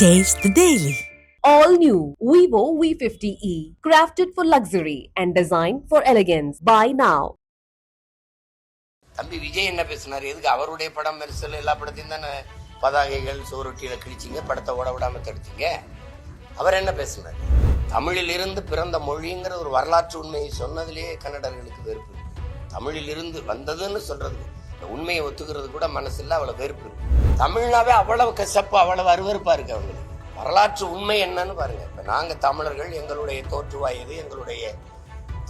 Taste the Daily. All new Vivo V50e, crafted for luxury and designed for elegance. Buy now. தம்பி விஜய் என்ன பேசினார் எதுக்கு அவருடைய படம் மெரிசல் எல்லா படத்தையும் தானே பதாகைகள் சோரொட்டியில கிழிச்சிங்க படத்தை ஓட விடாம தடுத்தீங்க அவர் என்ன பேசினார் தமிழில் இருந்து பிறந்த மொழிங்கிற ஒரு வரலாற்று உண்மையை சொன்னதிலேயே கன்னடர்களுக்கு வெறுப்பு இருக்கு. தமிழில் இருந்து வந்ததுன்னு சொல்றது உண்மையை ஒத்துக்கிறது கூட மனசில் அவ்வளோ வெறுப்பு இருக்கு. தமிழ்னாவே அவ்வளவு கசப்பு அவ்வளவு அருவறுப்பாக இருக்கு அவங்களுக்கு. வரலாற்று உண்மை என்னன்னு பாருங்க. இப்போ நாங்கள் தமிழர்கள் எங்களுடைய தோற்றுவாய் எது எங்களுடைய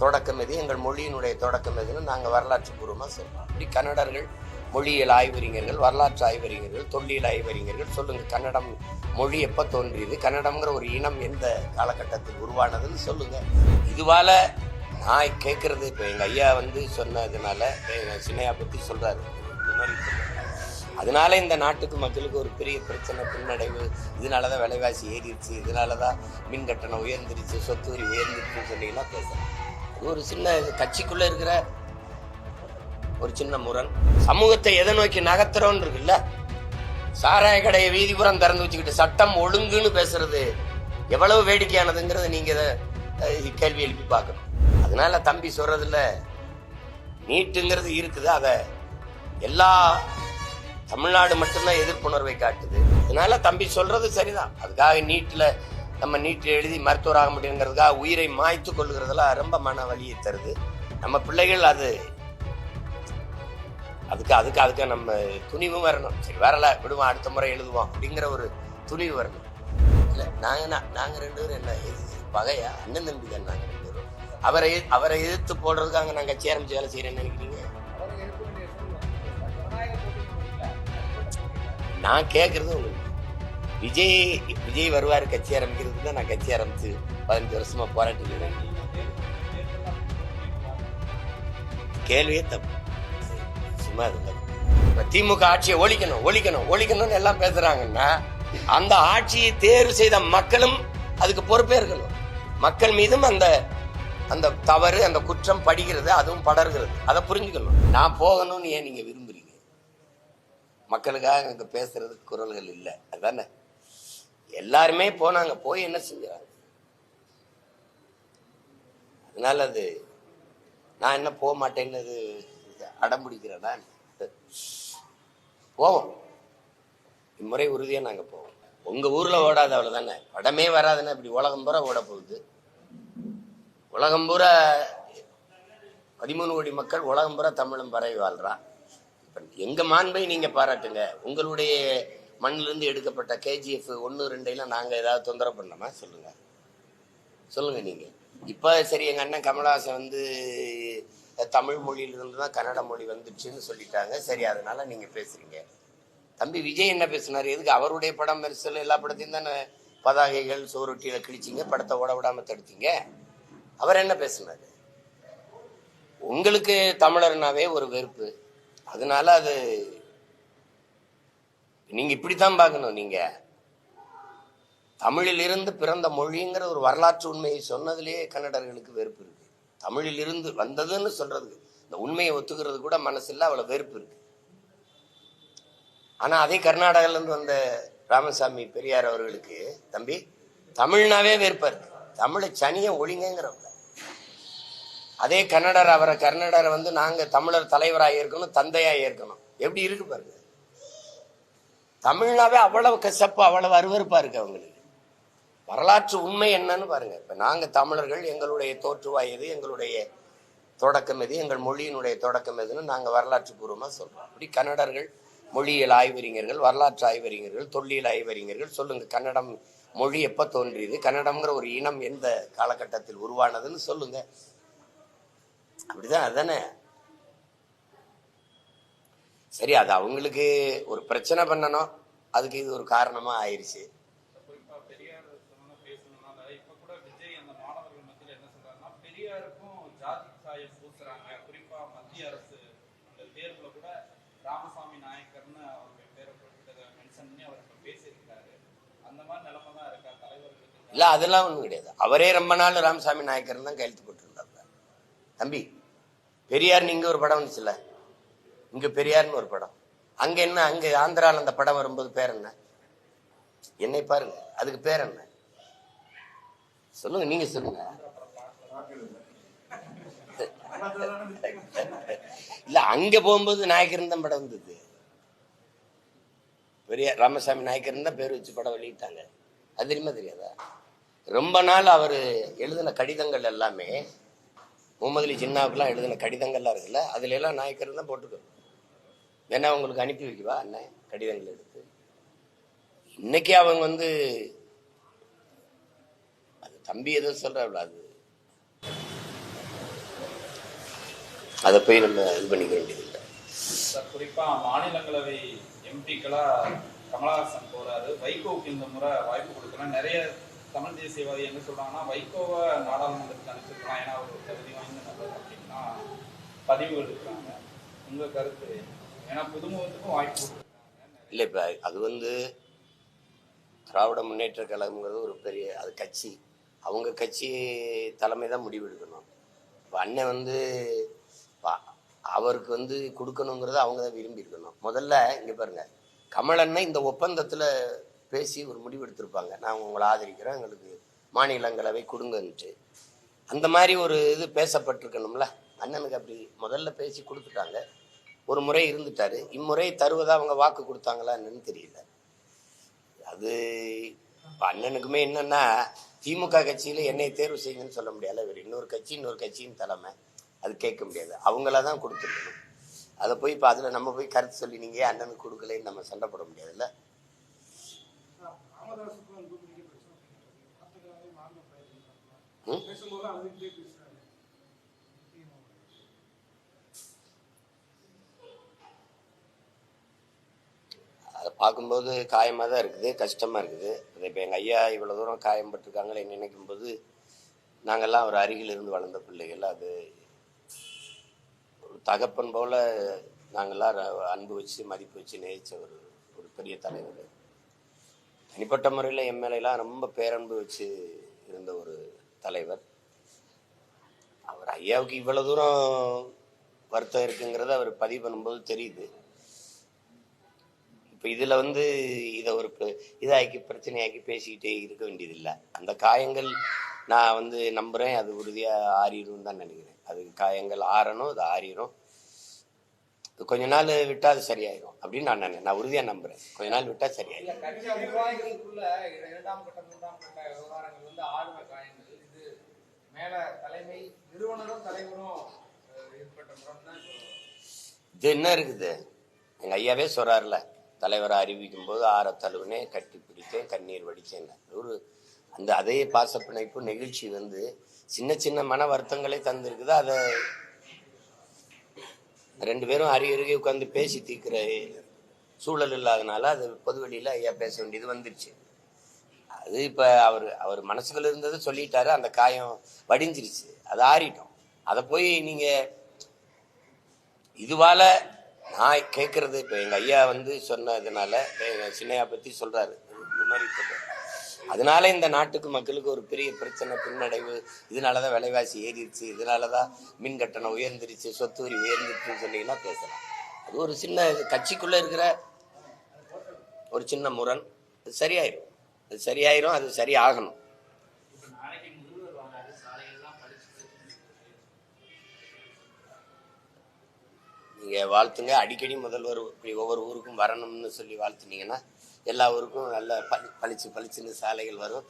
தொடக்கம் எது எங்கள் மொழியினுடைய தொடக்கம் எதுன்னு நாங்கள் வரலாற்று பூர்வமாக சொல்கிறோம் அப்படி கன்னடர்கள் மொழியியல் ஆய்வறிஞர்கள் வரலாற்று ஆய்வறிஞர்கள் தொல்லியல் ஆய்வறிஞர்கள் சொல்லுங்கள் கன்னடம் மொழி எப்போ தோன்றியது கன்னடம்ங்கிற ஒரு இனம் எந்த காலகட்டத்தில் உருவானதுன்னு சொல்லுங்கள் இதுவால நான் கேட்கறது இப்போ எங்கள் ஐயா வந்து சொன்னதுனால எங்கள் சின்னையா பற்றி சொல்கிறாரு அதனால இந்த நாட்டுக்கு மக்களுக்கு ஒரு பெரிய பிரச்சனை பின்னடைவு. இதனால தான் விலைவாசி ஏறிடுச்சு. இதனால தான் மின் கட்டணம் உயர்ந்துருச்சு. சொத்து வரி உயர்ந்துருச்சுன்னு சொல்லிலாம் பேசுகிறேன் ஒரு சின்ன கட்சிக்குள்ளே இருக்கிற ஒரு சின்ன முரண். சமூகத்தை எதை நோக்கி நகர்த்துறோன்னு இருக்குல்ல? சாராய கடையை வீதிபுறம் திறந்து வச்சுக்கிட்டு சட்டம் ஒழுங்குன்னு பேசுறது எவ்வளவு வேடிக்கையானதுங்கிறத நீங்கள் இதை கேள்வி எழுப்பி பார்க்கணும். அதனால தம்பி சொல்றதுல நீட்டுங்கிறது இருக்குது. அதை எல்லா தமிழ்நாடு மட்டும்தான் எதிர்ப்புணர்வை காட்டுது. அதனால தம்பி சொல்றது சரிதான். அதுக்காக நீட்டில் நம்ம நீட்டில் எழுதி மருத்துவர் ஆக முடியுங்கிறதுக்காக உயிரை மாய்த்து கொள்ளுகிறதெல்லாம் ரொம்ப மன வலியை தருது. நம்ம பிள்ளைகள் அது அதுக்கு அதுக்கு அதுக்கு நம்ம துணிவும் வரணும். சரி வரல விடுவோம் அடுத்த முறை எழுதுவோம் அப்படிங்கிற ஒரு துணிவு வரணும். இல்லை நாங்கள் நாங்கள் ரெண்டு பேரும் என்ன பகையா? அண்ணன் தம்பி தான் நாங்கள் அவரை அவரை எதிர்த்து போடுறதுக்காக நாங்கள் கட்சி ஆரம்பிச்சு வேலை செய்யறேன்னு நினைக்கிறீங்க? நான் கேட்கறது உங்களுக்கு. விஜய் விஜய் வருவார் கட்சி ஆரம்பிக்கிறதுக்கு தான் நான் கட்சி ஆரம்பிச்சு பதினஞ்சு வருஷமா போராட்டி இருக்கேன். கேள்வியே தப்பு. சும்மா அது இப்ப திமுக ஆட்சியை ஒழிக்கணும் ஒழிக்கணும் ஒழிக்கணும்னு எல்லாம் பேசுறாங்கன்னா அந்த ஆட்சியை தேர்வு செய்த மக்களும் அதுக்கு பொறுப்பே இருக்கணும் மக்கள் மீதும் அந்த அந்த தவறு அந்த குற்றம் படிக்கிறது அதுவும் படர்கிறது. அதை புரிஞ்சுக்கணும். நான் போகணும்னு ஏன் நீங்கள் விரும்புகிறீங்க மக்களுக்காக அங்கே பேசுறதுக்கு குரல்கள் இல்லை. அதுதானே எல்லாருமே போனாங்க. போய் என்ன செஞ்சாங்க? அதனால அது நான் என்ன போக மாட்டேன்னு அது அடம் பிடிக்கிறேன்னா போவோம். இம்முறை உறுதியாக நாங்கள் போவோம். உங்கள் ஊரில் ஓடாத ஓடாது அவ்வளவுதானே? படமே வராதுன்னா இப்படி உலகம் பூரா ஓட போகுது உலகம் பூரா பதிமூணு கோடி மக்கள் உலகம் பூரா தமிழும் பரவி வாழ்றான் இப்ப எங்க மாண்பை நீங்க பாராட்டுங்க. உங்களுடைய மண்ணிலிருந்து எடுக்கப்பட்ட கேஜிஎஃப் ஒன்று ரெண்டையெல்லாம் நாங்கள் ஏதாவது தொந்தரவு பண்ணோமா? சொல்லுங்க. சொல்லுங்க நீங்கள் இப்போ சரி எங்கள் அண்ணன் கமலஹாசன் வந்து தமிழ் மொழியிலிருந்து தான் கன்னட மொழி வந்துச்சுன்னு சொல்லிட்டாங்க. சரி அதனால நீங்கள் பேசுறீங்க. தம்பி விஜய் என்ன பேசினார்? எதுக்கு அவருடைய படம் மெரிசல் எல்லா படத்தையும் தானே பதாகைகள் சோறுட்டியில் கிழிச்சிங்க படத்தை ஓட விடாமல் தடுத்தீங்க? அவர் என்ன பேசினாரு? உங்களுக்கு தமிழர்னாவே ஒரு வெறுப்பு. அதனால அது நீங்க இப்படித்தான் பார்க்கணும் நீங்க. தமிழில் இருந்து பிறந்த மொழிங்கிற ஒரு வரலாற்று உண்மையை சொன்னதுலேயே கன்னடர்களுக்கு வெறுப்பு இருக்கு. தமிழில் இருந்து வந்ததுன்னு சொல்றதுக்கு இந்த உண்மையை ஒத்துக்கிறது கூட மனசில் அவ்வளவு வெறுப்பு இருக்கு. ஆனா அதே கர்நாடகால இருந்து வந்த ராமசாமி பெரியார் அவர்களுக்கு தம்பி தமிழ்னாவே வெறுப்பா இருக்கு. தமிழை சனியை ஒழிங்கிறவங்க அதே கன்னடர் அவரை கர்நாடரை வந்து நாங்கள் தமிழர் தலைவராக இருக்கணும் தந்தையாக இருக்கணும் எப்படி இருக்கு பாருங்க. தமிழ்னாவே அவ்வளவு கசப்பு அவ்வளவு அருவருப்பா இருக்கு அவங்களுக்கு. வரலாற்று உண்மை என்னன்னு பாருங்க. இப்போ நாங்கள் தமிழர்கள் எங்களுடைய தோற்றுவாய் எது எங்களுடைய தொடக்கம் எது எங்கள் மொழியினுடைய தொடக்கம் எதுன்னு நாங்கள் வரலாற்று பூர்வமாக சொல்கிறோம் அப்படி கன்னடர்கள் மொழியியல் ஆய்வறிஞர்கள் வரலாற்று ஆய்வறிஞர்கள் தொல்லியல் ஆய்வறிஞர்கள் சொல்லுங்க கன்னடம் மொழி எப்போ தோன்றியது கன்னடம்ங்கிற ஒரு இனம் எந்த காலகட்டத்தில் உருவானதுன்னு சொல்லுங்க. அப்படிதான் அதானே சரி அது அவங்களுக்கு ஒரு பிரச்சனை பண்ணணும். அதுக்கு இது ஒரு காரணமா ஆயிருச்சு. ராமசாமி நாயக்கர்னு அவருடைய பேரை குறிப்பிட்டதை மென்ஷன் பண்ணி அவர் அந்த மாதிரி நிலைமை தான் இருக்கா தலைவர்களுக்கு இல்ல அதெல்லாம் ஒண்ணும் கிடையாது அவரே ரொம்ப நாள் ராமசாமி நாயக்கர் தான் கையெழுத்து போட்டுருந்தாங்க தம்பி பெரியார்னு இங்க ஒரு படம் வந்துச்சுல்ல? இங்க பெரியார்னு ஒரு படம். அங்க என்ன அங்க ஆந்திரால அந்த படம் வரும்போது பேர் என்ன? என்னை பாருங்க அதுக்கு பேர் என்ன? சொல்லுங்க நீங்க சொல்லுங்க. இல்ல அங்க போகும்போது நாயக்கர் தான் படம் வந்தது. பெரிய ராமசாமி நாயக்கர் தான் பேர் வச்சு படம் வெளியிட்டாங்க. அது தெரியுமா தெரியாதா? ரொம்ப நாள் அவர் எழுதின கடிதங்கள் எல்லாமே முகமது அலி ஜின்னாவுக்குலாம் எழுதின கடிதங்கள்லாம் இருக்குல்ல அதுல எல்லாம் நாயக்கர் தான் போட்டுக்கணும் வேணா உங்களுக்கு அனுப்பி வைக்கவா? என்ன? கடிதங்கள் எடுத்து. இன்னைக்கு அவங்க வந்து அது தம்பி எதுவும் சொல்றாள் அது. அதை போய் நம்ம இது பண்ணிக்க வேண்டியதில்லை சார் குறிப்பா மாநிலங்களவை எம்பிக்களா கமலஹாசன் போறாரு. வைகோவுக்கு இந்த முறை வாய்ப்பு கொடுக்கலாம் நிறைய தமிழ் தேசியவாதி என்ன சொல்றாங்கன்னா வைகோவை நாடாளுமன்றத்துக்கு அனுப்பிச்சிருக்கலாம். ஏன்னா அவர் ஒரு தகுதி வாய்ந்த நபர் அப்படின்னா பதிவுகள் இருக்கிறாங்க உங்க கருத்து ஏன்னா புதுமுகத்துக்கும் வாய்ப்பு இல்லை இப்போ அது வந்து திராவிட முன்னேற்ற கழகம்ங்கிறது ஒரு பெரிய அது கட்சி. அவங்க கட்சி தலைமை தான் முடிவெடுக்கணும் இப்போ அண்ணன் வந்து அவருக்கு வந்து கொடுக்கணுங்கிறத அவங்க தான் விரும்பி இருக்கணும். முதல்ல இங்கே பாருங்க கமலண்ணன் இந்த ஒப்பந்தத்தில் பேசி ஒரு முடிவு எடுத்திருப்பாங்க நான் உங்களை ஆதரிக்கிறேன். எங்களுக்கு மாநிலங்களவை கொடுங்கன்ட்டு. அந்த மாதிரி ஒரு இது பேசப்பட்டிருக்கணும்ல. அண்ணனுக்கு அப்படி முதல்ல பேசி கொடுத்துட்டாங்க. ஒரு முறை இருந்துட்டாரு. இம்முறை தருவதா அவங்க வாக்கு கொடுத்தாங்களா என்னன்னு தெரியல. அது இப்போ அண்ணனுக்குமே என்னன்னா திமுக கட்சியில என்னை தேர்வு செய்யுங்கன்னு சொல்ல முடியாது இவர் இன்னொரு கட்சி இன்னொரு கட்சியின் தலைமை. அது கேட்க முடியாது. அவங்கள தான் கொடுத்துருக்கணும். அதை போய் இப்போ அதில் நம்ம போய் கருத்து சொல்லி நீங்க அண்ணனுக்கு கொடுக்கலன்னு நம்ம சண்டை போட முடியாதுல்ல? அதை பார்க்கும்போது காயமாக தான் இருக்குது கஷ்டமாக இருக்குது. அது இப்போ எங்கள் ஐயா இவ்வளோ தூரம் காயம்பட்டிருக்காங்களே நினைக்கும் போது நாங்கள்லாம் ஒரு அருகில் இருந்து வளர்ந்த பிள்ளைகள். அது ஒரு தகப்பன் போல நாங்கள்லாம் அன்பு வச்சு மதிப்பு வச்சு நேசித்த ஒரு ஒரு பெரிய தலைவர். தனிப்பட்ட முறையில் எம்எல்ஏலாம் ரொம்ப பேரன்பு வச்சு இருந்த ஒரு தலைவர். அவர் ஐயாவுக்கு இவ்வளோ தூரம் வருத்தம் இருக்குங்கிறத அவர் பதிவு பண்ணும்போது தெரியுது. இப்போ இதில் வந்து இதை ஒரு இதாக்கி பிரச்சனையாக்கி பேசிக்கிட்டே இருக்க வேண்டியதில்லை. அந்த காயங்கள் நான் வந்து நம்புகிறேன் அது உறுதியாக ஆறிடும் தான் நினைக்கிறேன். அது காயங்கள் ஆறணும் அது ஆறிடும் கொஞ்ச நாள் விட்டால் அது சரியாயிடும் அப்படின்னு நான் நினை நான் உறுதியாக நம்புகிறேன் கொஞ்ச நாள் விட்டால் சரியாயிடும் இது என்ன இருக்குது? எங்கள் ஐயாவே சொல்கிறார்ல தலைவரை அறிவிக்கும் போது ஆற தழுவுனே கட்டி பிடித்தேன் கண்ணீர் வடித்தேன் ஒரு அந்த அதே பாசப்பிணைப்பு நெகிழ்ச்சி வந்து சின்ன சின்ன மன வருத்தங்களே தந்திருக்குது. அதை ரெண்டு பேரும் அருகே அருகே உட்காந்து பேசி தீர்க்கிற சூழல் இல்லாதனால அது பொதுவெளியில் ஐயா பேச வேண்டியது வந்துருச்சு. அது இப்போ அவர் அவர் மனசுக்குள்ள இருந்தது சொல்லிட்டாரு அந்த காயம் வடிஞ்சிருச்சு. அது ஆறிட்டோம். அதை போய் நீங்கள் இதுவால நான் கேட்கறது இப்போ எங்கள் ஐயா வந்து சொன்னதுனால எங்கள் சின்னையா பற்றி சொல்கிறாரு இந்த மாதிரி சொல்றாரு. அதனால இந்த நாட்டுக்கு மக்களுக்கு ஒரு பெரிய பிரச்சனை பின்னடைவு. இதனால தான் விலைவாசி ஏறிடுச்சு. இதனால தான் மின் கட்டணம் உயர்ந்துருச்சு சொத்து வரி உயர்ந்துருச்சுன்னு சொன்னீங்கன்னா பேசலாம். அது ஒரு சின்ன கட்சிக்குள்ளே இருக்கிற ஒரு சின்ன முரண். அது சரியாயிரும். அது சரியாயிரும் அது சரியாகணும். நீங்க வாழ்த்துங்க. அடிக்கடி முதல்வர் இப்படி ஒவ்வொரு ஊருக்கும் வரணும்னு சொல்லி வாழ்த்துனீங்கன்னா எல்லா ஊருக்கும் நல்ல பளி பளிச்சு பளிச்சுன்னு சாலைகள் வரும்.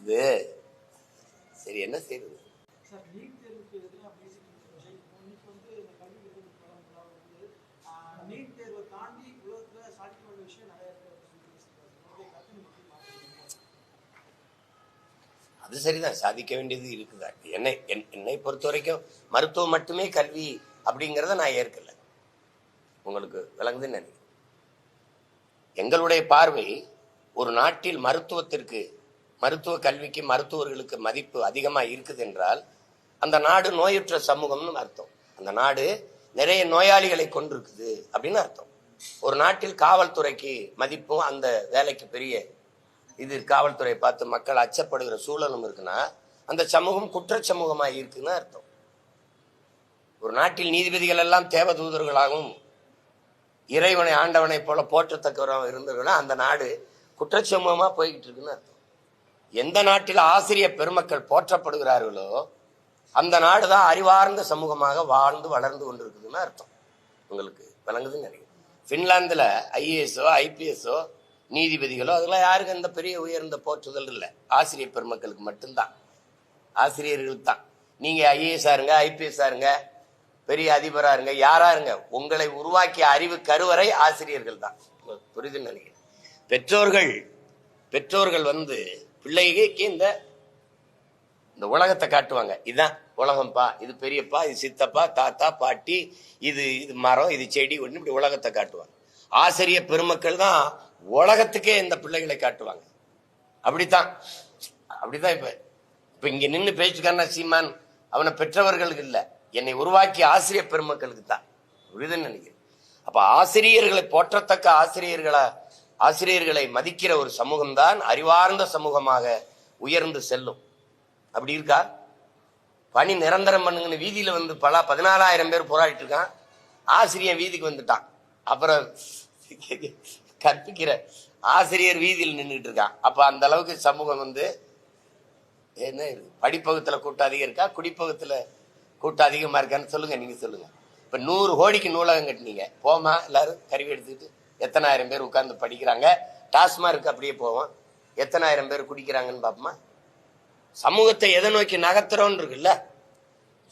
இது சரி என்ன செய்யுது? அது சரிதான். சாதிக்க வேண்டியது இருக்குதா? என்னை என்- என்னை பொறுத்த வரைக்கும் மருத்துவம் மட்டுமே கல்வி அப்படிங்கிறத நான் ஏற்கல. உங்களுக்கு விளங்குதுன்னு நினைக்கிறேன். எங்களுடைய பார்வை ஒரு நாட்டில் மருத்துவத்திற்கு மருத்துவ கல்விக்கு மருத்துவர்களுக்கு மதிப்பு அதிகமாக இருக்குது என்றால் அந்த நாடு நோயுற்ற சமூகம்னு அர்த்தம். அந்த நாடு நிறைய நோயாளிகளை கொண்டிருக்குது அப்படின்னு அர்த்தம். ஒரு நாட்டில் காவல்துறைக்கு மதிப்பும் அந்த வேலைக்கு பெரிய இது காவல்துறை பார்த்து மக்கள் அச்சப்படுகிற சூழலும் இருக்குன்னா அந்த சமூகம் குற்ற சமூகமாக இருக்குன்னு அர்த்தம். ஒரு நாட்டில் நீதிபதிகள் எல்லாம் தேவதூதர்களாகவும் இறைவனை ஆண்டவனை போல போற்றத்தக்கவராக இருந்ததுன்னா அந்த நாடு குற்றச்சமூகமா போய்கிட்டு இருக்குன்னு அர்த்தம். எந்த நாட்டில் ஆசிரியர் பெருமக்கள் போற்றப்படுகிறார்களோ அந்த நாடு தான் அறிவார்ந்த சமூகமாக வாழ்ந்து வளர்ந்து கொண்டிருக்குதுன்னு அர்த்தம். உங்களுக்கு விளங்குதுன்னு நினைக்கிறேன். ஃபின்லாந்தில் ஐஏஎஸோ ஐபிஎஸ்ஓ நீதிபதிகளோ அதெல்லாம் யாருக்கும் எந்த பெரிய உயர்ந்த போற்றுதல் இல்லை. ஆசிரியர் பெருமக்களுக்கு மட்டும்தான். ஆசிரியர்களுக்கு தான் நீங்கள் ஐஏஎஸ்ஸாக இருங்க ஐபிஎஸ்ஸாக இருங்க பெரிய அதிபராக இருங்க யாரா இருங்க உங்களை உருவாக்கிய அறிவு கருவறை ஆசிரியர்கள் தான். புரிதுன்னு நினைக்கிறேன். பெற்றோர்கள் பெற்றோர்கள் வந்து பிள்ளைகளுக்கு இந்த இந்த உலகத்தை காட்டுவாங்க. இதுதான் உலகம்ப்பா இது பெரியப்பா இது சித்தப்பா தாத்தா பாட்டி இது இது மரம் இது செடி ஒன்று இப்படி உலகத்தை காட்டுவாங்க. ஆசிரியர் பெருமக்கள் தான் உலகத்துக்கே இந்த பிள்ளைகளை காட்டுவாங்க. அப்படித்தான். அப்படிதான் இப்ப இப்ப இங்க நின்று பேச்சுக்கான சீமான் அவனை பெற்றவர்களுக்கு இல்லை. என்னை உருவாக்கிய ஆசிரியர் பெருமக்களுக்கு தான். புரியுதுன்னு நினைக்கிறேன். அப்ப ஆசிரியர்களை போற்றத்தக்க ஆசிரியர்களா ஆசிரியர்களை மதிக்கிற ஒரு சமூகம்தான் அறிவார்ந்த சமூகமாக உயர்ந்து செல்லும். அப்படி இருக்கா? பணி நிரந்தரம் பண்ணுங்கன்னு வீதியில வந்து பல பதினாலாயிரம் பேர் போராடிட்டு இருக்கான். ஆசிரியர் வீதிக்கு வந்துட்டான். அப்புறம் கற்பிக்கிற ஆசிரியர் வீதியில் நின்றுட்டு இருக்கான். அப்ப அந்த அளவுக்கு சமூகம் வந்து என்ன இருக்கு படிப்பகத்துல கூட்டம் அதிகம் இருக்கா? குடிப்பகத்துல கூட்டம் அதிகமாக இருக்கான்னு சொல்லுங்கள் நீங்கள் சொல்லுங்கள் இப்போ நூறு கோடிக்கு நூலகம் கட்டினீங்க. போமா எல்லாரும் கருவி எடுத்துக்கிட்டு எத்தனாயிரம் பேர் உட்காந்து படிக்கிறாங்க. டாஸ்மார்க் அப்படியே போவோம். எத்தனாயிரம் பேர் குடிக்கிறாங்கன்னு பார்ப்போமா சமூகத்தை எதை நோக்கி நகர்த்துறோன்னு இருக்குல்ல?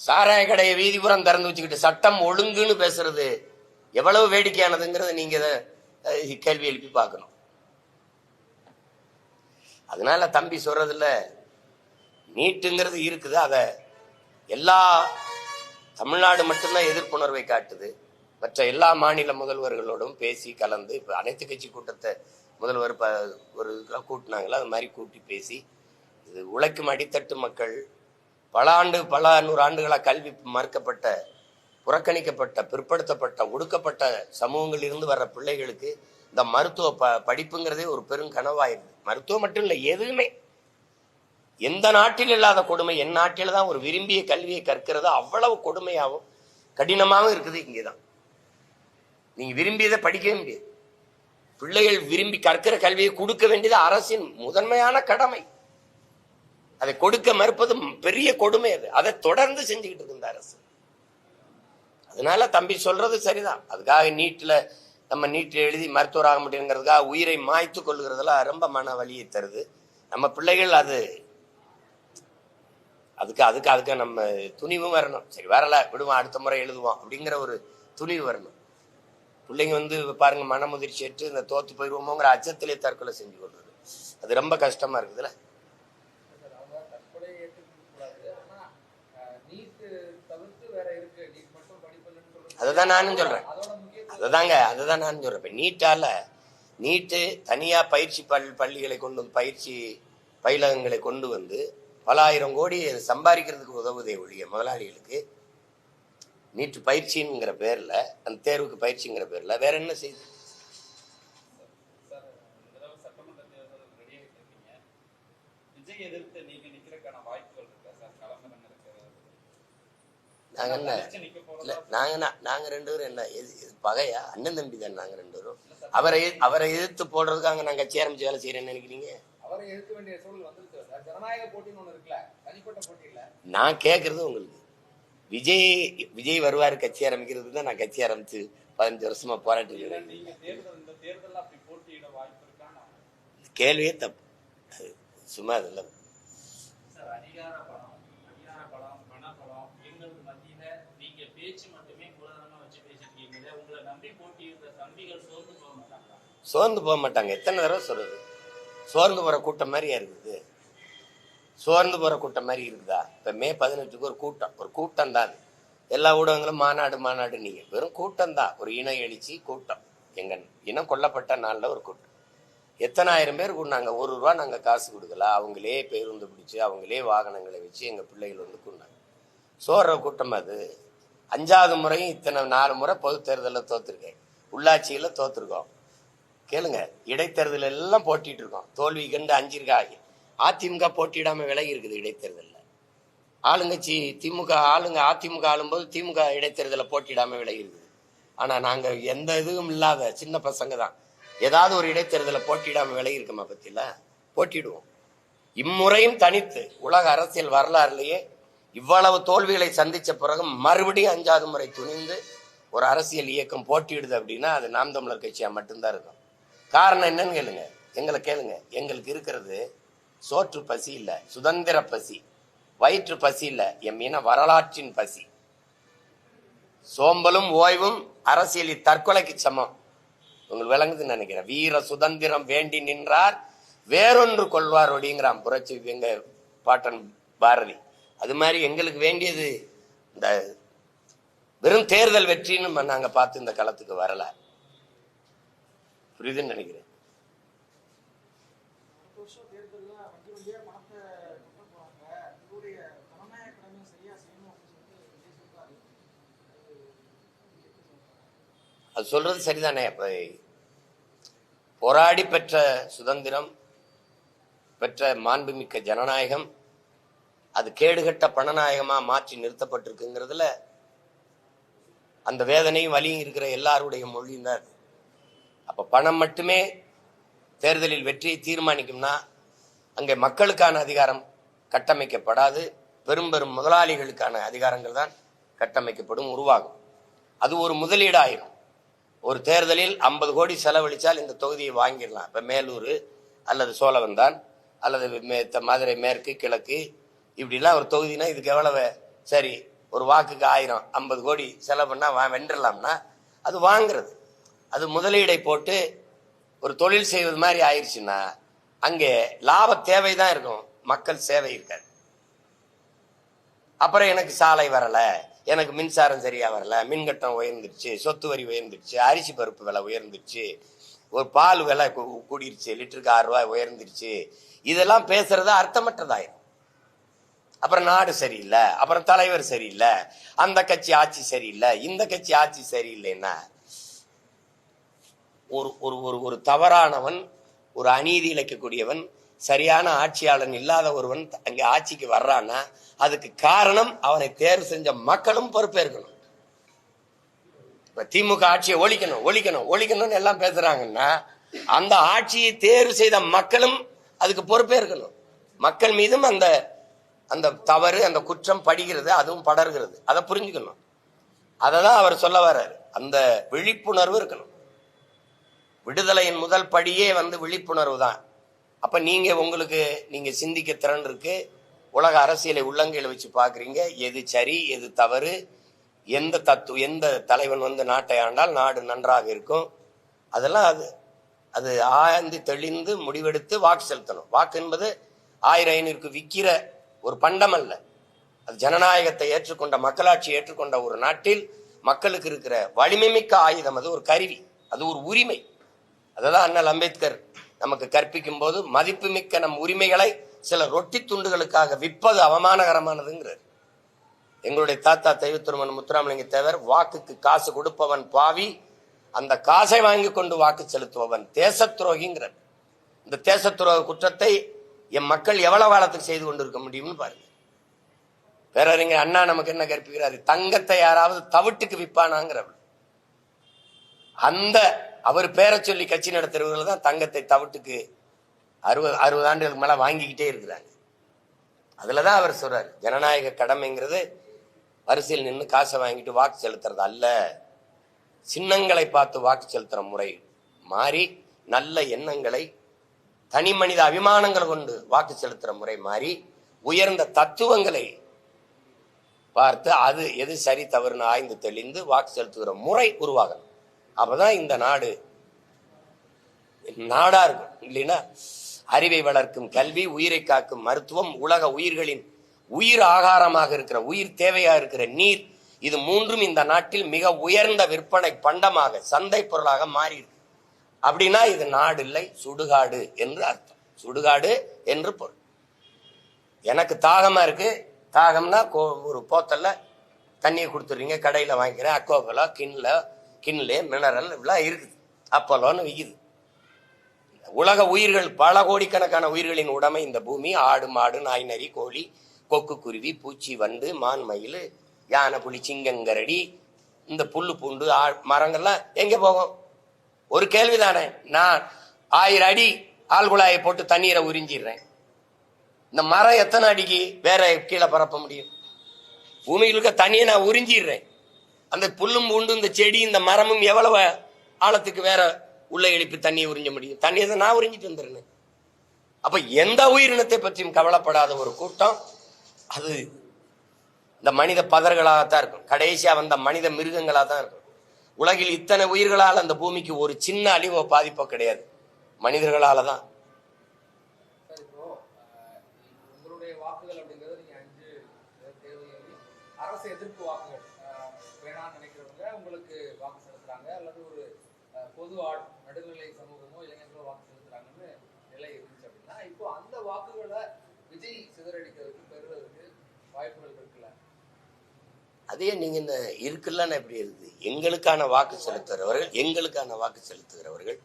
சாராய கடையை வீதிபுறம் திறந்து வச்சுக்கிட்டு சட்டம் ஒழுங்குன்னு பேசுறது எவ்வளவு வேடிக்கையானதுங்கிறத நீங்க இதை கேள்வி எழுப்பி பார்க்கணும். அதனால தம்பி சொல்றதுல நீட்டுங்கிறது இருக்குது? அதை எல்லா தமிழ்நாடு மட்டும்தான் எதிர்ப்புணர்வை காட்டுது. மற்ற எல்லா மாநில முதல்வர்களோடும் பேசி கலந்து இப்போ அனைத்து கட்சி கூட்டத்தை முதல்வர் ப ஒரு இதெல்லாம் கூட்டினாங்களோ அது மாதிரி கூட்டி பேசி இது உழைக்கும் அடித்தட்டு மக்கள் பல ஆண்டு பல நூறு ஆண்டுகளாக கல்வி மறுக்கப்பட்ட புறக்கணிக்கப்பட்ட பிற்படுத்தப்பட்ட ஒடுக்கப்பட்ட சமூகங்களிலிருந்து வர்ற பிள்ளைகளுக்கு இந்த மருத்துவ ப படிப்புங்கிறதே ஒரு பெரும் கனவாயிருது மருத்துவம் மட்டும் இல்லை எதுவுமே எந்த நாட்டில் இல்லாத கொடுமை என் நாட்டில் தான் ஒரு விரும்பிய கல்வியை கற்கிறது அவ்வளவு கொடுமையாகவும் கடினமாகவும் இருக்குது இங்கே தான் நீங்க விரும்பியதை படிக்கவே முடியாது. பிள்ளைகள் விரும்பி கற்கிற கல்வியை கொடுக்க வேண்டியது அரசின் முதன்மையான கடமை. அதை கொடுக்க மறுப்பது பெரிய கொடுமை அது. அதை தொடர்ந்து செஞ்சுக்கிட்டு இருக்கு இந்த அரசு. அதனால தம்பி சொல்றது சரிதான். அதுக்காக நீட்டில் நம்ம நீட்டில் எழுதி மருத்துவர் ஆக முடியுங்கிறதுக்காக உயிரை மாய்த்து கொள்ளுகிறதுலாம் ரொம்ப மன வலியை தருது. நம்ம பிள்ளைகள் அது அதுக்கு அதுக்கு அதுக்கு நம்ம துணிவும் வரணும். சரி வரல விடுவோம் அடுத்த முறை எழுதுவோம் அப்படிங்கிற ஒரு துணிவு வரணும். பிள்ளைங்க வந்து பாருங்க மனமுதிர்ச்சி ஏற்று இந்த தோத்து போயிடுவோமோங்கிற அச்சத்திலே தற்கொலை செஞ்சு கொள்றது அது ரொம்ப கஷ்டமா இருக்குதுல்ல? சார், அதுதான் நானும் சொல்றேன். அதுதாங்க அதுதான் நானும் சொல்றேன். நீட்டால நீட்டு தனியா பயிற்சி பள் பள்ளிகளை கொண்டு வந்து பயிற்சி பயிலகங்களை கொண்டு வந்து பல ஆயிரம் கோடி சம்பாதிக்கிறதுக்கு உதவுதே ஒழிய முதலாளிகளுக்கு. நீட்டு பயிற்சிங்கிற பேர்ல அந்த தேர்வுக்கு பயிற்சிங்கிற பேர்ல வேற என்ன செய்யுது நீங்க நாங்க என்ன? இல்ல நாங்க நாங்க ரெண்டு பேரும் என்ன பகையா? அண்ணன் தம்பி தான் நாங்க ரெண்டு பேரும்? அவரை அவரை எதிர்த்து போடுறதுக்காக நான் கட்சி ஆரம்பிச்சு வேலை செய்யறேன்னு நினைக்கிறீங்க? அவரை எழுக்க வேண்டிய சூழல் வந்துருச்சு. சார் ஜனநாயக போட்டின்னு ஒண்ணு இருக்குல்ல தனிப்பட்ட போட்டி இல்ல. நான் கேட்கறது உங்களுக்கு. விஜய் விஜய் வருவாரு கட்சி ஆரம்பிக்கிறது தான் நான் கட்சி ஆரம்பிச்சு பதினஞ்சு வருஷமா போராட்டி கேள்வியே தப்பு அது சும்மா அதில்ல சார் அதிகார பலம் அதிகார பலம் பணபலம் எங்களுக்கு மத்தியில நீங்க பேச்சு மட்டுமே மூலதனமா வச்சு பேசிருக்கீங்களே உங்களை நம்பி போட்டியிடுற தம்பிகள் சோர்ந்து போக மாட்டாங்களா? சோர்ந்து போக மாட்டாங்க. எத்தனை தடவை சொல்றது? சோர்ந்து போற கூட்டம் மாதிரியா இருக்குது? சோர்ந்து போற கூட்டம் மாதிரி இருக்குதா? இப்ப மே பதினெட்டுக்கு ஒரு கூட்டம். ஒரு கூட்டம் தான் எல்லா ஊடகங்களும் மாநாடு மாநாடு நீங்க. வெறும் கூட்டம் தான். ஒரு இன எழுச்சி கூட்டம். எங்க இனம் கொல்லப்பட்ட நாளில் ஒரு கூட்டம். எத்தனாயிரம் பேர் கொண்டாங்க ஒரு ரூபா நாங்கள் காசு கொடுக்கல. அவங்களே பேருந்து பிடிச்சி அவங்களே வாகனங்களை வச்சு எங்கள் பிள்ளைகள் வந்து கொண்டாங்க சோற கூட்டம் அது. அஞ்சாவது முறையும் இத்தனை நாலு முறை பொது தேர்தலில் தோத்துருக்கேன். உள்ளாட்சியில் தோத்துருக்கோம். கேளுங்க இடைத்தேர்தல் எல்லாம் போட்டிட்டு இருக்கோம். தோல்வி கண்டு அஞ்சிருக்காங்க. அதிமுக போட்டியிடாம விலகி இருக்குது இடைத்தேர்தலில். ஆளுங்கட்சி திமுக ஆளுங்க அதிமுக ஆளும்போது திமுக இடைத்தேர்தலில் போட்டியிடாம விலகி இருக்குது. ஆனால் நாங்கள் எந்த இதுவும் இல்லாத சின்ன பசங்க தான். ஏதாவது ஒரு இடைத்தேர்தலை போட்டியிடாம விலகி இருக்குமா பத்தியில போட்டிடுவோம். இம்முறையும் தனித்து உலக அரசியல் வரலாறுலேயே இவ்வளவு தோல்விகளை சந்தித்த பிறகு மறுபடியும் அஞ்சாவது முறை துணிந்து ஒரு அரசியல் இயக்கம் போட்டியிடுது அப்படின்னா அது நாம் தமிழர் கட்சியாக மட்டும்தான் இருக்கும். காரணம் என்னன்னு கேளுங்க. எங்களை கேளுங்க. எங்களுக்கு இருக்கிறது சோற்று பசி இல்லை சுதந்திர பசி வயிற்று பசி இல்லை என் மீன வரலாற்றின் பசி. சோம்பலும் ஓய்வும் அரசியலில் தற்கொலைக்கு சமம். உங்களுக்கு விளங்குதுன்னு நினைக்கிறேன். வீர சுதந்திரம் வேண்டி நின்றார் வேறொன்று கொள்வார் அப்படிங்கிறான் புரட்சி எங்க பாட்டன் பாரதி. அது மாதிரி எங்களுக்கு வேண்டியது இந்த வெறும் தேர்தல் வெற்றின்னு நாங்கள் பார்த்து இந்த களத்துக்கு வரலை. புரியுதுன்னு நினைக்கிறேன். அது சொல்றது சரிதானே? அப்ப போராடி பெற்ற சுதந்திரம் பெற்ற மாண்புமிக்க ஜனநாயகம் அது கேடுகட்ட பணநாயகமா மாற்றி நிறுத்தப்பட்டிருக்குங்கிறதுல அந்த வேதனையும் வலியும் இருக்கிற எல்லாருடைய மொழியும் தான். அப்ப பணம் மட்டுமே தேர்தலில் வெற்றியை தீர்மானிக்கும்னா அங்கே மக்களுக்கான அதிகாரம் கட்டமைக்கப்படாது. பெரும் பெரும் முதலாளிகளுக்கான அதிகாரங்கள் தான் கட்டமைக்கப்படும் உருவாகும். அது ஒரு முதலீடு ஆயிரும் ஒரு தேர்தலில் ஐம்பது கோடி செலவழித்தால் இந்த தொகுதியை வாங்கிடலாம். இப்போ மேலூர் அல்லது சோழவந்தான் அல்லது மே- த- மதுரை மேற்கு கிழக்கு இப்படிலாம் ஒரு தொகுதினா இதுக்கு எவ்வளவு? சரி ஒரு வாக்குக்கு ஆயிரம் ஐம்பது கோடி செலவு பண்ணால் வா- வென்றலாம்னா அது வாங்குறது. அது முதலீடை போட்டு ஒரு தொழில் செய்வது மாதிரி ஆயிடுச்சுன்னா அங்கே லாப தேவை தான் இருக்கும். மக்கள் சேவை இருக்காது. அப்புறம் எனக்கு சாலை வரலை எனக்கு மின்சாரம் சரியா வரல மின்கட்டம் உயர்ந்துருச்சு சொத்து வரி உயர்ந்துருச்சு அரிசி பருப்பு விலை உயர்ந்துருச்சு ஒரு பால் விலை கூடிருச்சு லிட்டருக்கு ஆறு ரூபாய் உயர்ந்துருச்சு. இதெல்லாம் பேசுறது அர்த்தமற்றதாயிரும். அப்புறம் நாடு சரியில்லை அப்புறம் தலைவர் சரியில்லை அந்த கட்சி ஆட்சி சரியில்லை இந்த கட்சி ஆட்சி சரியில்லைன்னா ஒரு ஒரு ஒரு ஒரு தவறானவன் ஒரு அநீதி இழைக்கக்கூடியவன் சரியான ஆட்சியாளன் இல்லாத ஒருவன் அங்கே ஆட்சிக்கு வர்றான்னா அதுக்கு காரணம் அவனை தேர்வு செஞ்ச மக்களும் பொறுப்பேற்கணும். இப்ப திமுக ஆட்சியை ஒழிக்கணும் ஒழிக்கணும் ஒழிக்கணும்னு எல்லாம் பேசுறாங்கன்னா அந்த ஆட்சியை தேர்வு செய்த மக்களும் அதுக்கு பொறுப்பேற்கணும். மக்கள் மீதும் அந்த அந்த தவறு அந்த குற்றம் படுகிறது அதுவும் படர்கிறது. அதை புரிஞ்சுக்கணும். அதை தான் அவர் சொல்ல வர்றாரு. அந்த விழிப்புணர்வு இருக்கணும். விடுதலையின் முதல் படியே வந்து விழிப்புணர்வு தான். அப்ப நீங்க உங்களுக்கு நீங்க சிந்திக்க திறன் இருக்கு. உலக அரசியலை உள்ளங்கையில் வச்சு பாக்குறீங்க எது சரி எது தவறு எந்த தத்து எந்த தலைவன் வந்து நாட்டை ஆண்டால் நாடு நன்றாக இருக்கும். அதெல்லாம் அது அது ஆய்ந்து தெளிந்து முடிவெடுத்து வாக்கு செலுத்தணும். வாக்கு என்பது ஆயிரம் ஐநூறுக்கு விற்கிற ஒரு பண்டம் அல்ல. அது ஜனநாயகத்தை ஏற்றுக்கொண்ட மக்களாட்சி ஏற்றுக்கொண்ட ஒரு நாட்டில் மக்களுக்கு இருக்கிற வலிமை மிக்க ஆயுதம். அது ஒரு கருவி அது ஒரு உரிமை. அததான் அண்ணல் அம்பேத்கர் நமக்கு கற்பிக்கும் போது மதிப்புமிக்க நம் உரிமைகளை சில ரொட்டி துண்டுகளுக்காக விற்பது அவமானகரமானதுங்கிறார். எங்களுடைய தாத்தா தெய்வத்திருமன் முத்துராமலிங்க தேவர் வாக்குக்கு காசு கொடுப்பவன் பாவி அந்த காசை வாங்கி கொண்டு வாக்கு செலுத்துபவன் தேச துரோகிங்கிறார். இந்த தேச துரோக குற்றத்தை என் மக்கள் எவ்வளவு காலத்துக்கு செய்து கொண்டிருக்க முடியும்னு பாருங்க. பேரறிஞர் அண்ணா நமக்கு என்ன கற்பிக்கிறாரு? தங்கத்தை யாராவது தவிட்டுக்கு விற்பானாங்கிறவள் அந்த அவர் பேரை சொல்லி கட்சி நடத்துறவர்கள் தான் தங்கத்தை தவிட்டுக்கு அறுபது அறுபது ஆண்டுகளுக்கு மேல வாங்கிக்கிட்டே இருக்கிறாங்க. அதுலதான் அவர் சொல்றாரு ஜனநாயக கடமைங்கிறது வரிசையில் நின்று காசை வாங்கிட்டு வாக்கு செலுத்துறது அல்ல. சின்னங்களை பார்த்து வாக்கு செலுத்துற முறை மாறி நல்ல எண்ணங்களை தனி மனித அபிமானங்கள் கொண்டு வாக்கு செலுத்துற முறை மாறி உயர்ந்த தத்துவங்களை பார்த்து அது எது சரி தவறுன்னு ஆய்ந்து தெளிந்து வாக்கு செலுத்துகிற முறை உருவாகணும். அப்பதான் இந்த நாடு நாடா இருக்கும். இல்லைன்னா அறிவை வளர்க்கும் கல்வி உயிரை காக்கும் மருத்துவம் உலக உயிர்களின் உயிர் ஆகாரமாக இருக்கிற உயிர் தேவையா இருக்கிற நீர் இது மூன்றும் இந்த நாட்டில் மிக உயர்ந்த விற்பனை பண்டமாக சந்தை பொருளாக மாறி இருக்கு அப்படின்னா இது நாடு இல்லை சுடுகாடு என்று அர்த்தம். சுடுகாடு என்று பொருள். எனக்கு தாகமா இருக்கு. தாகம்னா கோ- ஒரு போத்தல்ல தண்ணியை கொடுத்துறீங்க கடையில் வாங்கிக்கிறேன் அக்கோகலோ கிண்ணில் கிண்லே மினரல் இப்படிலாம் இருக்குது. அப்பலோன்னு விக்குது. உலக உயிர்கள் பல கோடிக்கணக்கான உயிர்களின் உடைமை இந்த பூமி. ஆடு மாடு நாய் நரி கோழி கொக்கு குருவி பூச்சி வண்டு மான் மயில் யானை புலி சிங்கங்கரடி இந்த புல்லு பூண்டு ஆ- மரங்கள்லாம் எங்கே போகும்? ஒரு கேள்வி தானே நான் ஆயிரம் அடி ஆழ்குழாயை போட்டு தண்ணீரை உறிஞ்சிடுறேன். இந்த மரம் எத்தனை அடிக்கு? வேற கீழே பரப்ப முடியும். பூமியில் இருக்க தண்ணியை நான் உறிஞ்சிடுறேன். அந்த புல்லும் பூண்டு இந்த செடி இந்த மரமும் எவ்வளவு ஆழத்துக்கு வேற உள்ள எழுப்பி தண்ணியை உறிஞ்ச முடியும்? தண்ணியை தான் நான் உறிஞ்சிட்டு வந்துடுறேன். அப்ப எந்த உயிரினத்தை பற்றியும் கவலைப்படாத ஒரு கூட்டம். அது இந்த மனித பதர்களாகத்தான் இருக்கும். கடைசியா வந்த மனித மிருகங்களாக தான் இருக்கும். உலகில் இத்தனை உயிர்களால் அந்த பூமிக்கு ஒரு சின்ன அழிவோ பாதிப்போ கிடையாது. மனிதர்களால தான் நடுநிலை சமூகமோ இளைஞர்களோ வாக்கு செலுத்துறாங்கன்னு நிலை இருந்துச்சு அப்படின்னா இப்போ அந்த வாக்குகளை விஜய் சிதறடிக்கிறதுக்கு பெறுறதுக்கு வாய்ப்புகள் இருக்குல்ல? அதே நீங்க இந்த இருக்குல்லன்னு எப்படி இருக்குது எங்களுக்கான வாக்கு செலுத்துகிறவர்கள் எங்களுக்கான வாக்கு செலுத்துகிறவர்கள்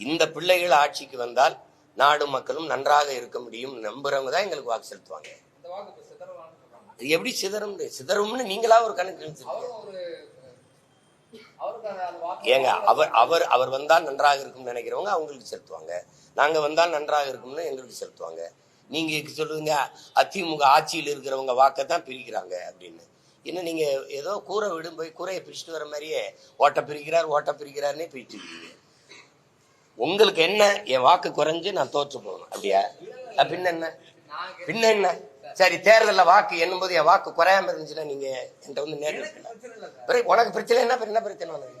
இந்த பிள்ளைகள் ஆட்சிக்கு வந்தால் நாடு மக்களும் நன்றாக இருக்க முடியும் நம்புறவங்க தான் எங்களுக்கு வாக்கு செலுத்துவாங்க. அது எப்படி சிதறும் சிதறும்னு நீங்களா ஒரு கணக்கு எடுத்துக்கோங்க. அவரும் ஒரு அஹ், அவருக்கு அந்த அந்த வாக்கு ஏங்க அவர் அவர் அவர் வந்தால் நன்றாக இருக்கும்னு நினைக்கிறவங்க அவங்களுக்கு செலுத்துவாங்க. நாங்க வந்தால் நன்றாக இருக்கும்னு எங்களுக்கு செலுத்துவாங்க. நீங்க சொல்லுவீங்க அதிமுக ஆட்சியில் இருக்கிறவங்க வாக்கைத்தான் பிரிக்கிறாங்க அப்படின்னு. என்ன நீங்க ஏதோ கூரை விடும் போய் கூரையை பிரிச்சுட்டு வர மாதிரியே ஓட்ட பிரிக்கிறார் ஓட்ட பிரிக்கிறாருன்னே பிரிச்சு இருக்கீங்க. உங்களுக்கு என்ன? என் வாக்கு குறைஞ்சு நான் தோற்று போகணும். அப்படியா? பின்ன என்ன? பின்ன என்ன? சரி தேர்தலில் வாக்கு எண்ணும்போது என் வாக்கு குறையாம இருந்துச்சுன்னா நீங்க என்கிட்ட வந்து நேரில் உனக்கு பிரச்சனை என்ன என்ன பிரச்சனை உனக்கு?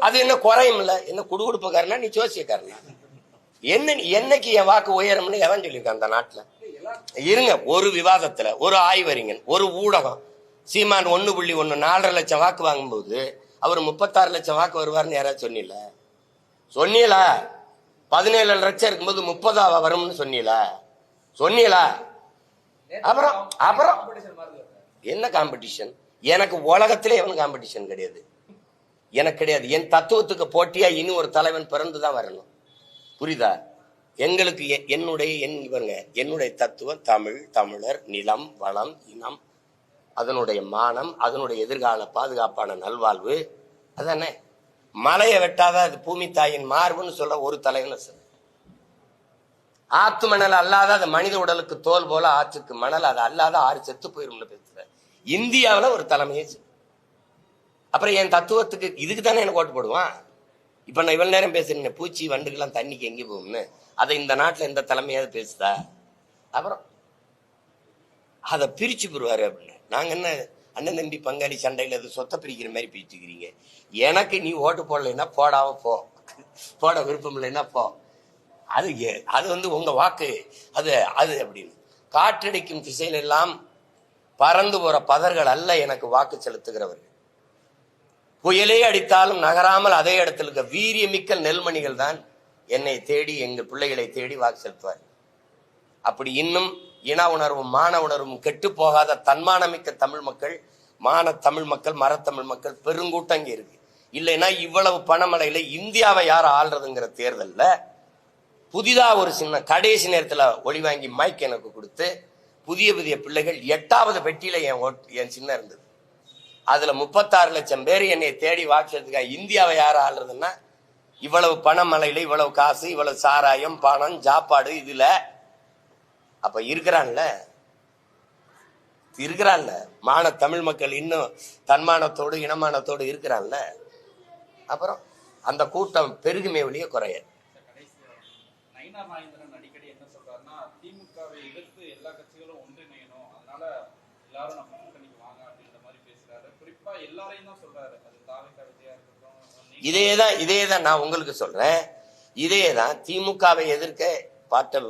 அது என்ன குறையும் இல்ல என்ன குடுகுடுப்புக்காரனா? நீ ஜோசியக்காரனா? என்ன என்னைக்கு என் வாக்கு உயரும்னு எவன் சொல்லியிருக்கான் அந்த நாட்டுல? இருங்க ஒரு விவாதத்துல ஒரு ஆய்வறிஞன் ஒரு ஊடகம். சீமான் ஒண்ணு புள்ளி ஒண்ணு நாலரை லட்சம் வாக்கு வாங்கும்போது அவர் முப்பத்தாறு லட்சம் வாக்கு வருவார்னு யாராவது சொன்னீல? சொன்னீல? பதினேழு லட்சம் இருக்கும்போது முப்பதாவா வரும்னு சொன்னீல? சொன்னீல? அப்புறம் அப்புறம்? என்ன காம்படிஷன் எனக்கு உலகத்திலே எவனும் காம்படிஷன் கிடையாது. எனக்கு கிடையாது. என் தத்துவத்துக்கு போட்டியா இனி ஒரு தலைவன் பிறந்து தான் வரணும். புரியுதா? எங்களுக்கு என்னுடைய என் இவங்க என்னுடைய தத்துவம் தமிழ் தமிழர் நிலம் வளம் இனம் அதனுடைய மானம் அதனுடைய எதிர்கால பாதுகாப்பான நல்வாழ்வு அதானே? மலையை வெட்டாத அது பூமி தாயின் மார்புன்னு சொல்ல ஒரு தலைவன் சார் ஆத்து மணல் அல்லாத அது மனித உடலுக்கு தோல் போல ஆற்றுக்கு மணல் அது அல்லாத ஆறு செத்து போயிரும்னு பேசுற. இந்தியாவில் ஒரு தலைமையே அப்புறம் என் தத்துவத்துக்கு இதுக்கு தானே எனக்கு ஓட்டு போடுவான்? இப்போ நான் இவ்வளவு நேரம் பேசுறேன் பூச்சி வண்டுக்கெல்லாம் தண்ணிக்கு எங்கே போகும்னு. அதை இந்த நாட்டில் எந்த தலைமையாவது பேசுதா? அப்புறம் அதை பிரிச்சு போடுவாரு அப்படின்னு. நாங்கள் என்ன அண்ணன் தம்பி பங்காளி சண்டையில் அது சொத்தை பிரிக்கிற மாதிரி பிரிச்சுக்கிறீங்க எனக்கு நீ ஓட்டு போடலைன்னா போடாம போ. போட விருப்பம் இல்லைன்னா போ. அது அது வந்து உங்க வாக்கு. அது அது அப்படின்னு. காற்றடிக்கும் திசையில் எல்லாம் பறந்து போற பதர்கள் அல்ல எனக்கு வாக்கு செலுத்துகிறவர்கள். புயலே அடித்தாலும் நகராமல் அதே இடத்தில் இருக்க வீரியமிக்க நெல்மணிகள் தான் என்னை தேடி எங்கள் பிள்ளைகளை தேடி வாக்கு செலுத்துவார் அப்படி இன்னும் இன உணர்வும் மான உணர்வும் கெட்டு போகாத தன்மானமிக்க தமிழ் மக்கள் மான தமிழ் மக்கள் மரத்தமிழ் மக்கள் பெருங்கூட்டம் இருக்கு. இல்லைன்னா இவ்வளவு பணமலையில இந்தியாவை யார் ஆள்றதுங்கிற தேர்தலில் புதிதாக ஒரு சின்ன கடைசி நேரத்தில் ஒளி வாங்கி மைக் எனக்கு கொடுத்து புதிய புதிய பிள்ளைகள் எட்டாவது பெட்டியில் என் என் சின்ன இருந்தது. அதில் முப்பத்தாறு லட்சம் பேர் என்னை தேடி வாக்குறதுக்காக இந்தியாவை யார் ஆள்றதுன்னா இவ்வளவு பணமலையில் இவ்வளவு காசு இவ்வளவு சாராயம் பணம் சாப்பாடு இதில். அப்போ இருக்கிறான்ல? இருக்கிறான்ல. மான தமிழ் மக்கள் இன்னும் தன்மானத்தோடு இனமானத்தோடு இருக்கிறான்ல? அப்புறம் அந்த கூட்டம் பெருகுமே வழியே குறையாது நயினா நாயந்திரன் அடிக்கடி என்ன சொல்றாருன்னா திமுகவை எதிர்த்து எல்லா கட்சிகளும் ஒன்றிணையணும். அதனால எல்லாரும் நம்ம கூட்டணிக்கு வாங்க அப்படின்ற மாதிரி பேசுறாரு. குறிப்பா எல்லாரையும் தான் சொல்றாரு. அது தாவிக விஜயா இருக்கட்டும் நீங்க- இதே தான் இதே தான் நான் உங்களுக்கு சொல்றேன். இதே தான் திமுகவை எதிர்க்க பார்த்த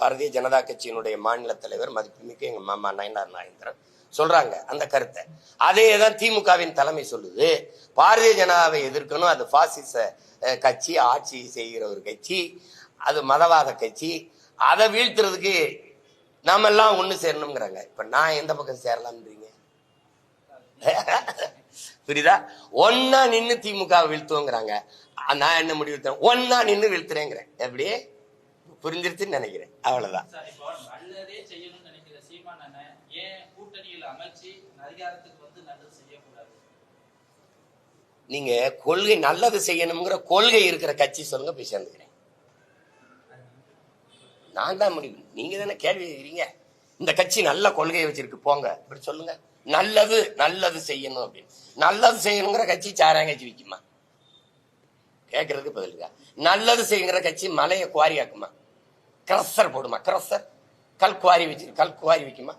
பாரதிய ஜனதா கட்சியினுடைய மாநில தலைவர் மதிப்புமிக்க எங்க மாமா நயனார் நாயந்திரன் சொல்றாங்க அந்த கருத்தை. அதே தான் திமுகவின் தலைமை சொல்லுது. பாரதிய ஜனதாவை எதிர்க்கணும். அது பாசிச கட்சி ஆட்சி செய்கிற ஒரு கட்சி. அது மதவாத கட்சி. அதை வீழ்த்துறதுக்கு நாம எல்லாம் ஒண்ணு சேரணுங்கிறாங்க இப்ப நான் எந்த பக்கம் சேரலாம்ன்றீங்க? புரியுதா? ஒன்னா நின்னு திமுக வீழ்த்துவோங்கிறாங்க. நான் என்ன முடிவு ஒன்னா நின்னு வீழ்த்துறேங்கிறேன். எப்படி? புரிஞ்சிருச்சுன்னு நினைக்கிறேன். அவ்வளவுதான். நீங்க கொள்கை நல்லது செய்யணுங்கிற கொள்கை இருக்கிற கட்சி சொல்லுங்க போய் சேர்ந்துக்கிறேன். நான் தான் முடிவு. நீங்க தானே கேள்வி கேட்குறீங்க இந்த கட்சி நல்ல கொள்கையை வச்சிருக்கு. போங்க. இப்படி சொல்லுங்க. நல்லது நல்லது செய்யணும் அப்படின்னு. நல்லது செய்யணுங்கிற கட்சி சாராங்கச்சி வைக்குமா? விற்குமா கேட்கறதுக்கு பதில் இருக்கா? நல்லது செய்யுங்கிற கட்சி மலையை குவாரி ஆக்குமா? கிரஸ்ஸர் போடுமா? கிரஸ்ஸர் கல் குவாரி வச்சு கல் குவாரி வைக்குமா?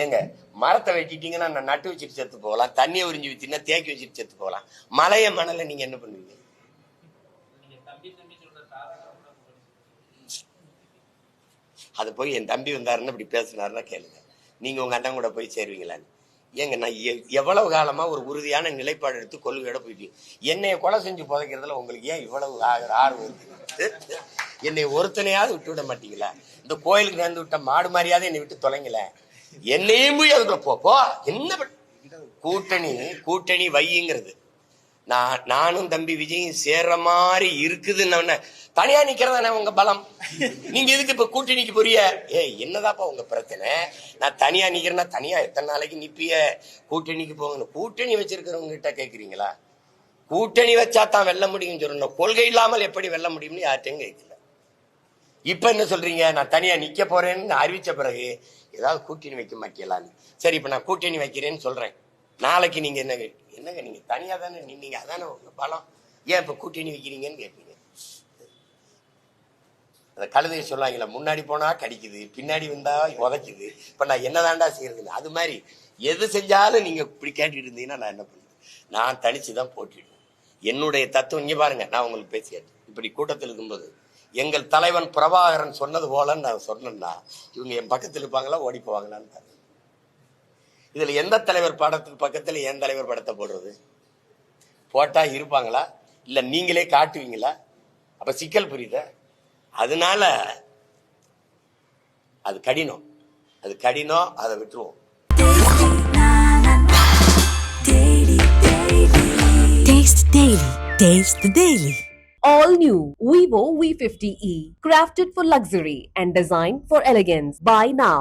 ஏங்க மரத்தை வெட்டிட்டீங்கன்னா நான் நட்டு வச்சுட்டு செத்து போகலாம். தண்ணியை உறிஞ்சி வச்சுன்னா தேக்கி வச்சுட்டு செத்து போகலாம். மலையை மணலை நீங்க என்ன பண்ணுவீங்க நீங்க தம்பி தம்பி சொல்ற தாராளம் கூட போடுங்க. அது போய் என் தம்பி வந்தாருன்னு இப்படி பேசினாருன்னா கேளுங்க. நீங்கள் உங்கள் அண்ணன் கூட போய் சேருவீங்களான்னு. ஏங்க நான் எ- எவ்வளவு காலமாக ஒரு உறுதியான நிலைப்பாடு எடுத்து கொள்கையோட போயிட்டு என்னைய கொலை செஞ்சு புதைக்கிறதுல உங்களுக்கு ஏன் இவ்வளவு ஆகிற ஆர்வம் இருக்குது என்னை ஒருத்தனையாவது விட்டு விட மாட்டீங்களா? இந்த கோயிலுக்கு நேர்ந்து விட்ட மாடு மாதிரியாவது என்னை விட்டு தொலைங்கல என்னையும் போய் அதுக்குள்ள போ என்ன கூட்டணி கூட்டணி வையுங்கிறது. நான் நானும் தம்பி விஜயும் சேர்ற மாதிரி இருக்குதுன்னு தனியா நிக்கிறதானே உங்க பலம்? நீங்க எதுக்கு இப்ப கூட்டணிக்கு போறிய ஏ என்னதாப்பா உங்க பிரச்சனை? நான் தனியா நிக்கிறேன்னா தனியா எத்தனை நாளைக்கு நிப்பிய கூட்டணிக்கு போகணும் கூட்டணி வச்சிருக்கிறவங்க கிட்ட கேக்குறீங்களா? கூட்டணி வச்சா தான் வெல்ல முடியும்னு சொல்லணும் கொள்கை இல்லாமல் எப்படி வெல்ல முடியும்னு யார்ட்டையும் கேட்கல இப்ப என்ன சொல்றீங்க? நான் தனியா நிக்க போறேன்னு அறிவிச்ச பிறகு ஏதாவது கூட்டணி வைக்க மாட்டீங்களான்னு. சரி இப்ப நான் கூட்டணி வைக்கிறேன்னு சொல்றேன். நாளைக்கு நீங்க என்ன என்னங்க நீங்க? தனியா தானே நின்னீங்க. அதானே உங்க பலம். ஏன் இப்ப கூட்டணி வைக்கிறீங்கன்னு கேட்பீங்க. அந்த கழுதையை சொல்லுவாங்கல்ல முன்னாடி போனா கடிக்குது பின்னாடி வந்தா உதைக்குது. இப்ப நான் என்னதான்டா செய்யறதுன்னு. அது மாதிரி எது செஞ்சாலும் நீங்க இப்படி கேட்டுட்டு இருந்தீங்கன்னா நான் என்ன பண்ணுவேன்? நான் தனிச்சு தான் போட்டிடுவேன். என்னுடைய தத்துவம் இங்க பாருங்க நான் உங்களுக்கு பேசியாச்சு. இப்படி கூட்டத்தில் இருக்கும்போது எங்கள் தலைவன் பிரபாகரன் சொன்னது போலன்னு நான் சொன்னேன்னா இவங்க என் பக்கத்தில் இருப்பாங்களா ஓடி போவாங்களான்னு பாருங்க. இதுல எந்த தலைவர் படத்துக்கு பக்கத்துல என் தலைவர் படத்தை போடுறது போட்டா இருப்பாங்களா இல்ல நீங்களே காட்டுவீங்களா அப்ப சிக்கல் புரியுதா அதனால அது கடினம் அது கடினம் அதை விட்டுருவோம் Taste Daily. Taste the Daily. All new Vivo V50e, crafted for luxury and designed for elegance. Buy now.